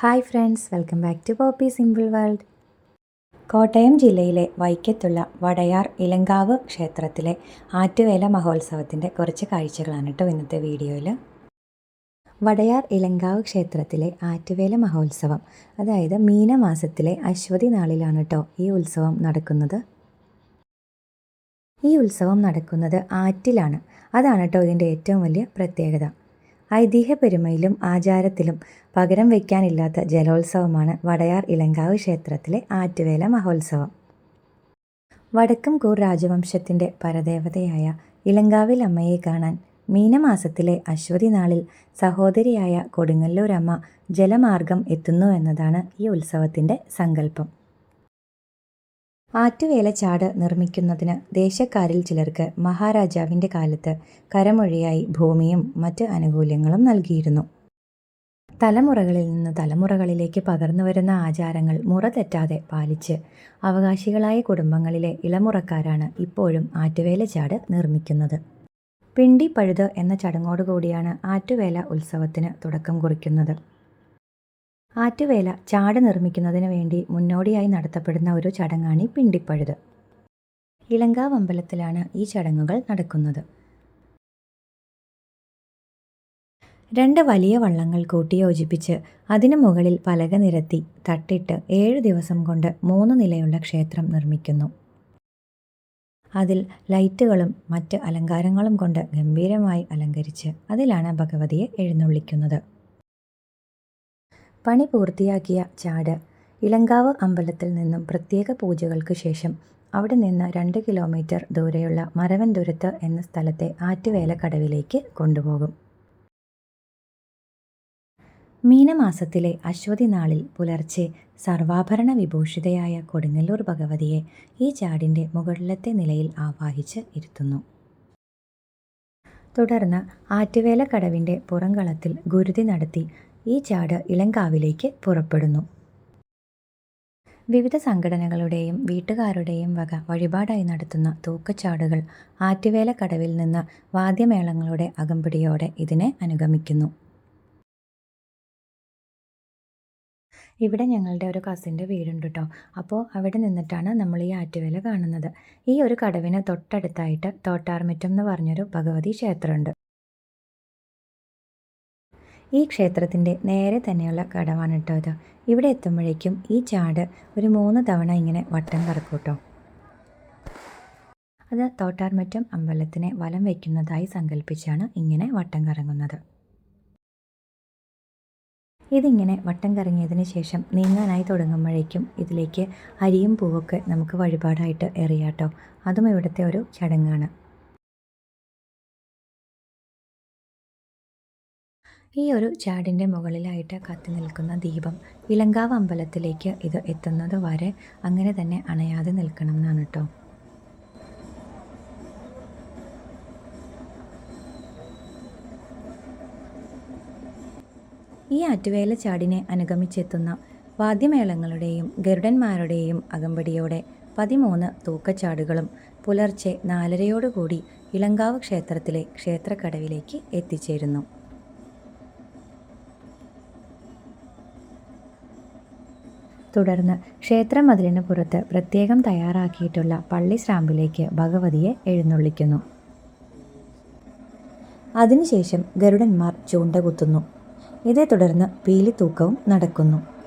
Hi friends welcome back to poppy simple world. Kottayam ജില്ലയിലെ വൈക്കത്തുള്ള വടയാർ ഇലങ്കാവ് ക്ഷേത്രത്തിലെ ആറ്റുവേല മഹോത്സവത്തിന്റെ കുറച്ച് കാഴ്ചകളാണ് കേട്ടോ ഇന്നത്തെ വീഡിയോയിൽ വടയാർ ഇലങ്കാവ് ക്ഷേത്രത്തിലെ ആറ്റുവേല മഹോത്സവം അതായത് മീനമാസത്തിലെ അശ്വതി നാളിലാണ് കേട്ടോ ഈ ഉത്സവം നടക്കുന്നത്. ഈ ഉത്സവം നടക്കുന്നത് ആറ്റിലാണ്. അതാണ് കേട്ടോ ഇതിന്റെ ഏറ്റവും വലിയ പ്രത്യേകത. ഐതിഹ്യ പെരുമയിലും ആചാരത്തിലും പകരം വയ്ക്കാനില്ലാത്ത ജലോത്സവമാണ് വടയാർ ഇലങ്കാവ് ക്ഷേത്രത്തിലെ ആറ്റുവേല മഹോത്സവം. വടക്കംകൂർ രാജവംശത്തിന്റെ പരദേവതയായ ഇലങ്കാവിൽ അമ്മയെ കാണാൻ മീനമാസത്തിലെ അശ്വതി നാളിൽ സഹോദരിയായ കൊടുങ്ങല്ലൂരമ്മ ജലമാർഗം എത്തുന്നു എന്നതാണ് ഈ ഉത്സവത്തിന്റെ സങ്കല്പം. ആറ്റുവേലച്ചാട് നിർമ്മിക്കുന്നതിന് ദേശക്കാരിൽ ചിലർക്ക് മഹാരാജാവിന്റെ കാലത്ത് കരമൊഴിയായി ഭൂമിയും മറ്റ് ആനുകൂല്യങ്ങളും നൽകിയിരുന്നു. തലമുറകളിൽ നിന്ന് തലമുറകളിലേക്ക് പകർന്നു വരുന്ന ആചാരങ്ങൾ മുറ തെറ്റാതെ പാലിച്ച് അവകാശികളായ കുടുംബങ്ങളിലെ ഇളമുറക്കാരാണ് ഇപ്പോഴും ആറ്റുവേലച്ചാട് നിർമ്മിക്കുന്നത്. പിണ്ടി പഴുത് എന്ന ചടങ്ങോടുകൂടിയാണ് ആറ്റുവേല ഉത്സവത്തിന് തുടക്കം കുറിക്കുന്നത്. ആറ്റുവേല ചാട് നിർമ്മിക്കുന്നതിന് വേണ്ടി മുന്നോടിയായി നടത്തപ്പെടുന്ന ഒരു ചടങ്ങാണ് ഈ പിണ്ടിപ്പഴുത്. ഇളങ്കാവ് അമ്പലത്തിലാണ് ഈ ചടങ്ങുകൾ നടക്കുന്നത്. രണ്ട് വലിയ വള്ളങ്ങൾ കൂട്ടിയോജിപ്പിച്ച് അതിനു മുകളിൽ പലക നിരത്തി തട്ടിട്ട് ഏഴു ദിവസം കൊണ്ട് മൂന്ന് നിലയുള്ള ക്ഷേത്രം നിർമ്മിക്കുന്നു. അതിൽ ലൈറ്റുകളും മറ്റ് അലങ്കാരങ്ങളും കൊണ്ട് ഗംഭീരമായി അലങ്കരിച്ച് അതിലാണ് ഭഗവതിയെ എഴുന്നള്ളിക്കുന്നത്. പണി പൂർത്തിയാക്കിയ ചാട് ഇളങ്കാവ് അമ്പലത്തിൽ നിന്നും പ്രത്യേക പൂജകൾക്ക് ശേഷം അവിടെ നിന്ന് രണ്ട് കിലോമീറ്റർ ദൂരെയുള്ള മരവൻതുരത്ത് എന്ന സ്ഥലത്തെ ആറ്റുവേലക്കടവിലേക്ക് കൊണ്ടുപോകും. മീനമാസത്തിലെ അശ്വതി നാളിൽ പുലർച്ചെ സർവാഭരണ വിഭൂഷിതയായ കൊടുങ്ങല്ലൂർ ഭഗവതിയെ ഈ ചാടിന്റെ മുകളിലത്തെ നിലയിൽ ആവാഹിച്ച് ഇരുത്തുന്നു. തുടർന്ന് ആറ്റുവേലക്കടവിന്റെ പുറംകളത്തിൽ ഗുരുതി നടത്തി ഈ ചാട് ഇളങ്കാവിലേക്ക് പുറപ്പെടുന്നു. വിവിധ സംഘടനകളുടെയും വീട്ടുകാരുടെയും വക വഴിപാടായി നടത്തുന്ന തൂക്കച്ചാടുകൾ ആറ്റുവേലക്കടവിൽ നിന്ന് വാദ്യമേളങ്ങളുടെ അകമ്പടിയോടെ ഇതിനെ അനുഗമിക്കുന്നു. ഇവിടെ ഞങ്ങളുടെ ഒരു കസിന്റെ വീടുണ്ട് കേട്ടോ അപ്പോൾ അവിടെ നിന്നിട്ടാണ് നമ്മൾ ഈ ആറ്റുവേല കാണുന്നത്. ഈ ഒരു കടവിന് തൊട്ടടുത്തായിട്ട് തോട്ടാർമിറ്റം എന്ന് പറഞ്ഞൊരു ഭഗവതി ക്ഷേത്രമുണ്ട്. ഈ ക്ഷേത്രത്തിന്റെ നേരെ തന്നെയുള്ള കടവാണ് കേട്ടോ ഇത്. ഇവിടെ എത്തുമ്പോഴേക്കും ഈ ചാട് ഒരു മൂന്ന് തവണ ഇങ്ങനെ വട്ടം കറക്കും കേട്ടോ അത് തോട്ടാർമറ്റം അമ്പലത്തിനെ വലം വയ്ക്കുന്നതായി സങ്കല്പിച്ചാണ് ഇങ്ങനെ വട്ടം കറങ്ങുന്നത്. ഇതിങ്ങനെ വട്ടം കറങ്ങിയതിന് ശേഷം നീങ്ങാനായി തുടങ്ങുമ്പോഴേക്കും ഇതിലേക്ക് അരിയും പൂവൊക്കെ നമുക്ക് വഴിപാടായിട്ട് എറിയാട്ടോ അതും ഇവിടുത്തെ ഒരു ചടങ്ങാണ്. ഈ ഒരു ചാടിന്റെ മുകളിലായിട്ട് കത്തി നിൽക്കുന്ന ദീപം ഇലങ്കാവ് അമ്പലത്തിലേക്ക് ഇത് എത്തുന്നത് വരെ അങ്ങനെ തന്നെ അണയാതെ നിൽക്കണം എന്നാണ് കേട്ടോ ഈ ആറ്റുവേല ചാടിനെ അനുഗമിച്ചെത്തുന്ന വാദ്യമേളങ്ങളുടെയും ഗരുഡന്മാരുടെയും അകമ്പടിയോടെ പതിമൂന്ന് തൂക്കച്ചാടുകളും പുലർച്ചെ നാലരയോടുകൂടി ഇളങ്കാവ് ക്ഷേത്രത്തിലെ ക്ഷേത്രക്കടവിലേക്ക് എത്തിച്ചേരുന്നു. തുടർന്ന് ക്ഷേത്രമതിലിന് പുറത്ത് പ്രത്യേകം തയ്യാറാക്കിയിട്ടുള്ള പള്ളി സ്രാമ്പിലേക്ക് ഭഗവതിയെ എഴുന്നള്ളിക്കുന്നു. അതിനുശേഷം ഗരുഡന്മാർ ചൂണ്ട കുത്തുന്നു. ഇതേ തുടർന്ന് പീലിത്തൂക്കവും നടക്കുന്നു.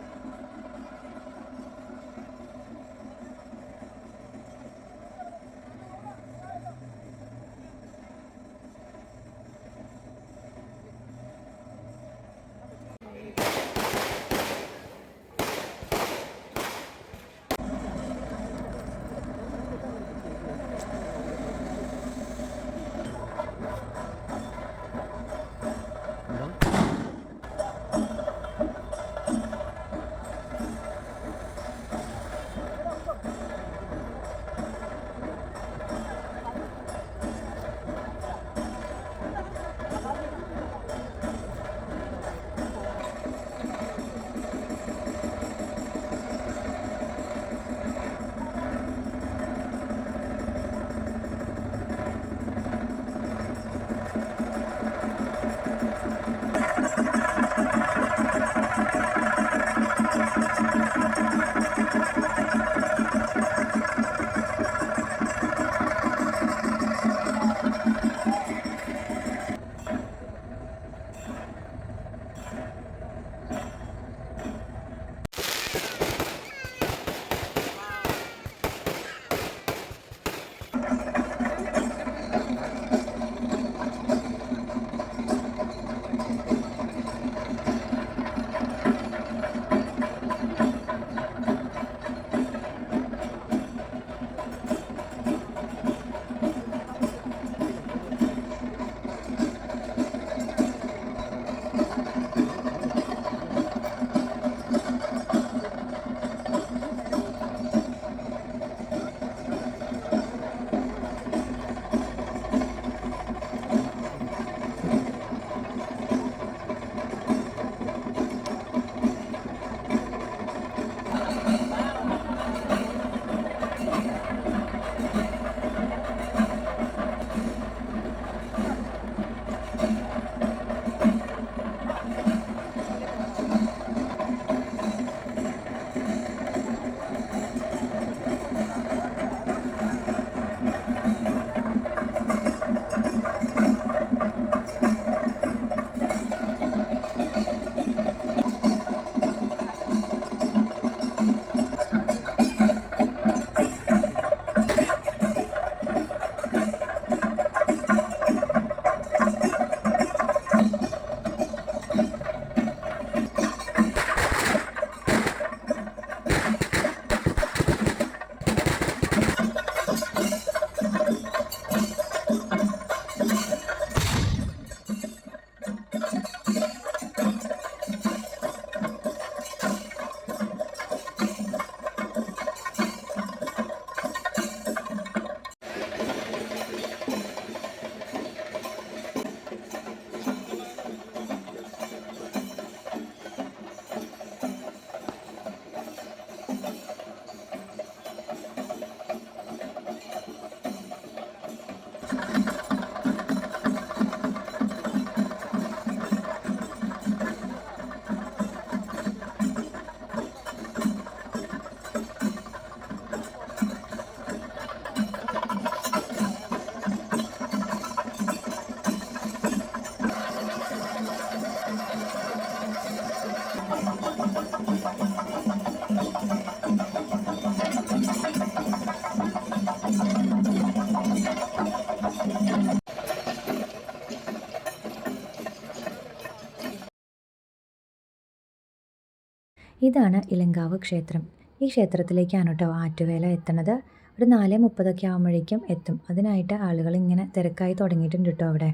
ഇതാണ് ഇലങ്കാവ് ക്ഷേത്രം. ഈ ക്ഷേത്രത്തിലേക്കാണ് കേട്ടോ ആറ്റുവേല എത്തണത് ഒരു നാല് മുപ്പതൊക്കെ ആകുമ്പോഴേക്കും എത്തും. അതിനായിട്ട് ആളുകൾ ഇങ്ങനെ തിരക്കായി തുടങ്ങിയിട്ടുണ്ട് കേട്ടോ അവിടെ.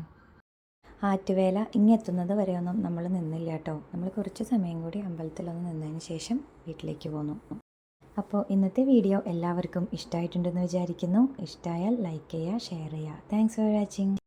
ആറ്റുവേല ഇങ്ങെത്തുന്നത് വരെയൊന്നും നമ്മൾ നിന്നില്ല കേട്ടോ. നമ്മൾ കുറച്ച് സമയം കൂടി അമ്പലത്തിലൊന്ന് നിന്നതിന് ശേഷം വീട്ടിലേക്ക് പോന്നു. അപ്പോൾ ഇന്നത്തെ വീഡിയോ എല്ലാവർക്കും ഇഷ്ടമായിട്ടുണ്ടെന്ന് വിചാരിക്കുന്നു. ഇഷ്ടമായാൽ ലൈക്ക് ചെയ്യുക ഷെയർ ചെയ്യുക. Thanks for watching